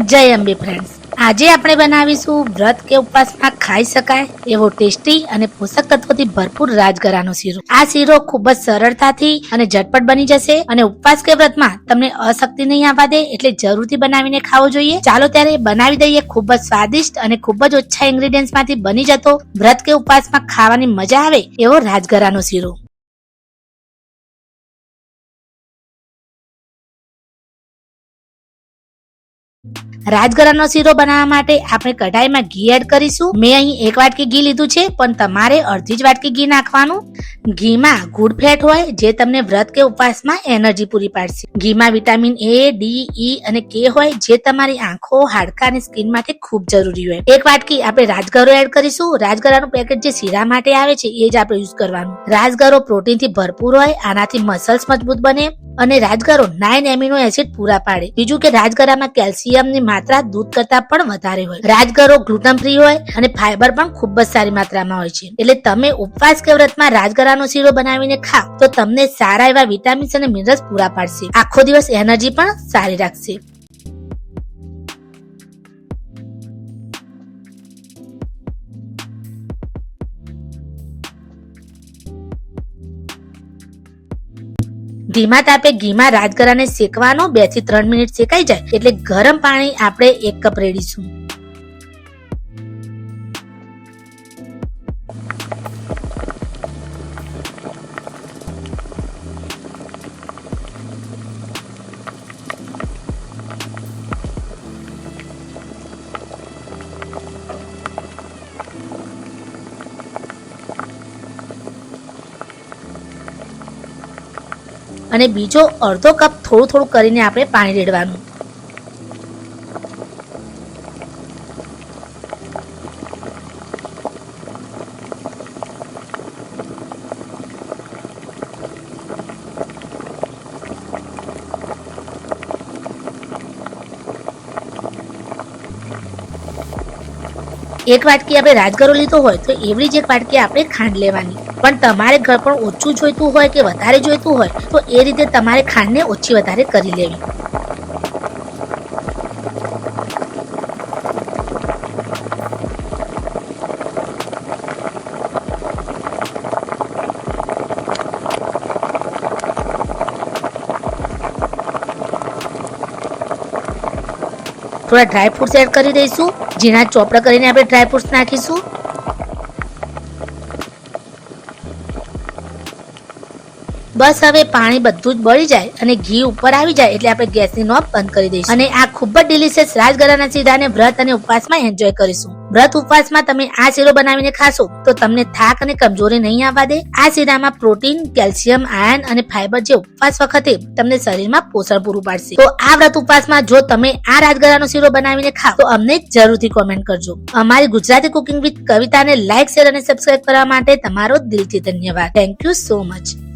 જય અંબે ફ્રેન્ડ્સ આજે આપણે બનાવીશું વ્રત કે ઉપવાસમાં ખાઈ શકાય એવો ટેસ્ટી અને પોષક તત્વોથી ભરપૂર રાજગરાનો શીરો. આ શીરો ખૂબ જ સરળતાથી અને ઝટપટ બની જશે અને ઉપવાસ કે વ્રતમાં તમને અશક્તિ નહીં આવવા દે એટલે જરૂરથી બનાવીને ખાવો જોઈએ. ચાલો ત્યારે બનાવી દઈએ ખૂબ જ સ્વાદિષ્ટ અને ખૂબ જ ઓછા ઇન્ગ્રેડિયન્ટ્સમાંથી બની જતો વ્રત કે ઉપવાસમાં ખાવાની મજા આવે એવો રાજગરાનો શીરો. રાજગરાનો શીરો બનાવવા માટે આપણે કઢાઈમાં ઘી એડ કરીશું. મેં અહીં એક વાટકી ઘી લીધું છે, પણ તમારે અડધી જ વાટકી ઘી નાખવાનું. ઘીમાં ગુડ ફેટ હોય, જે તમને વ્રત કે ઉપવાસમાં એનર્જી પૂરી પાડશે. ઘીમાં વિટામિન એ, ડી, ઈ અને કે હોય, જે તમારી આંખો, હાડકા અને સ્કિન માટે ખૂબ જરૂરી હોય. એક વાટકી આપણે રાજગરો એડ કરીશું. રાજગરાનું પેકેટ જે શીરા માટે આવે છે, એ જ આપણે યુઝ કરવાનું. રાજગરો પ્રોટીનથી ભરપૂર હોય, આનાથી મસલ્સ મજબૂત બને. અને રાજગરો નાઇન એમિનો એસિડ પૂરા પાડે. બીજું કે રાજગરામાં કેલ્શિયમની માત્રા દૂધ કરતા પણ વધારે હોય. રાજગરો ગ્લુટન ફ્રી હોય અને ફાઈબર પણ ખૂબ જ સારી માત્રામાં હોય છે. એટલે તમે ઉપવાસ કે વ્રતમાં રાજગરાનો શીરો બનાવીને ખાવ, તો તમને સારા એવા વિટામિન્સ અને મિનરલ્સ પૂરા પાડશે. આખો દિવસ એનર્જી પણ સારી રાખશે. ધીમા તાપે ઘીમાં રાજગરાને શેકવાનો બેથી ત્રણ મિનિટ શેકાઈ જાય એટલે ગરમ પાણી આપણે એક કપ રેડીશું. અને બીજો અડધો કપ થોડું થોડું કરીને આપણે પાણી રેડવાનું. એક વાટકી આપણે રાજગરો લીધો હોય તો એવડી જ એક વાટકી આપણે ખાંડ લેવાની. પણ તમારે ઘર પણ ઓછું જોઈતું હોય કે વધારે જોઈતું હોય, તો એ રીતે તમારે ખાંડને ઓછી વધારે કરી લેવી. થોડા ડ્રાયફ્રૂટ્સ એડ કરી દઈશું, ઝીણા ચોપડા કરીને આપણે ડ્રાયફ્રૂટ્સ નાખીશું. બસ હવે પાણી બધું જ બળી જાય અને ઘી ઉપર આવી જાય એટલે આપણે ગેસની નોબ બંધ કરી દઈશું. અને આ ખૂબ જ ડિલિશિયસ રાજગરાના શીરાને વ્રત અને ઉપવાસમાં એન્જોય કરીશું. વ્રત ઉપવાસમાં તમે આ શીરો બનાવીને ખાશો તો તમને થાક અને કમજોરી નહીં આવવા દે. આ શીરામાં પ્રોટીન, કેલ્શિયમ આયર્ન અને ફાઈબર જે ઉપવાસ વખતે તમને શરીરમાં પોષણ પૂરું પાડશે. તો આ વ્રત ઉપવાસમાં જો તમે આ રાજગરાનો શીરો બનાવીને ખાઓ તો અમને જરૂરથી કોમેન્ટ કરજો. અમારી ગુજરાતી કુકિંગ વિથ કવિતાને લાઈક શેર અને સબસ્ક્રાઈબ કરવા માટે તમારો દિલથી ધન્યવાદ. Thank you so much